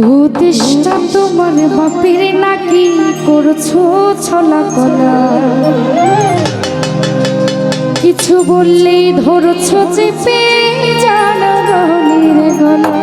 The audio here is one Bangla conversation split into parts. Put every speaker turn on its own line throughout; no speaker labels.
প্রতিষ্ঠা তোমার বাপের নাকি করছ ছলা করা কিছু বললেই ধরছো চেপে জানা গহনের গলা।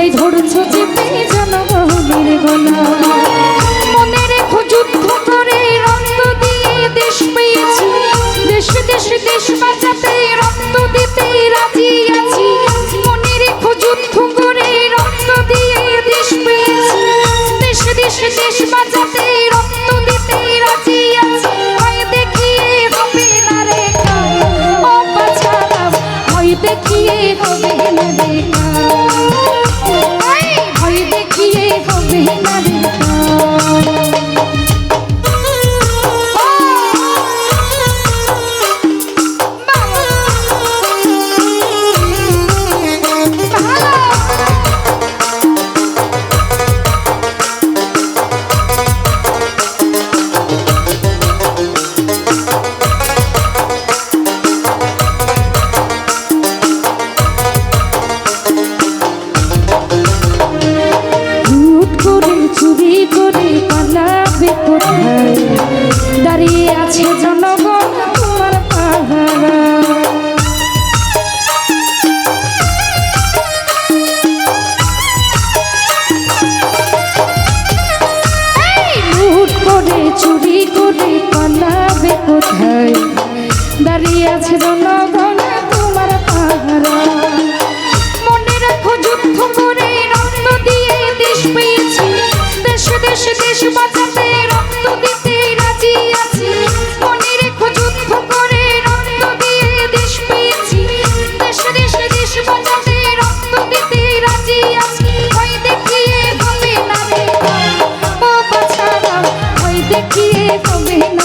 তাহলে জানা চেপে জনগণের গলা। সেজন্য গো তোমার পাহারা। চুরি করে পালাবে কোথায়? দাঁড়িয়ে আছে জন্য তাকিয়ে কবে না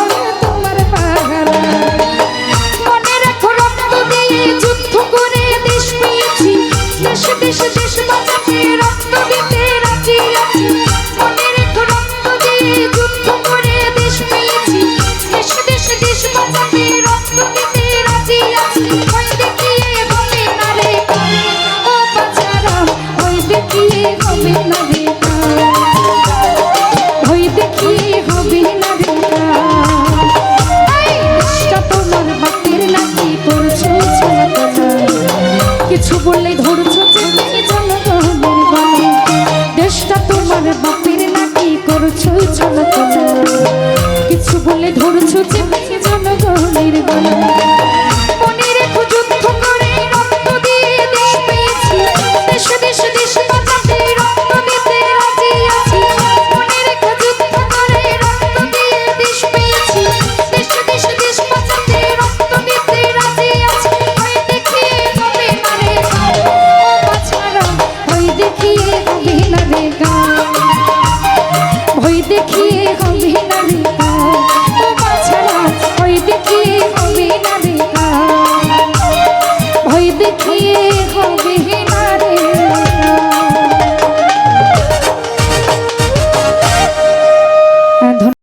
Hallelujah. ভুলে ধরছো চেপে জনগণের গলায়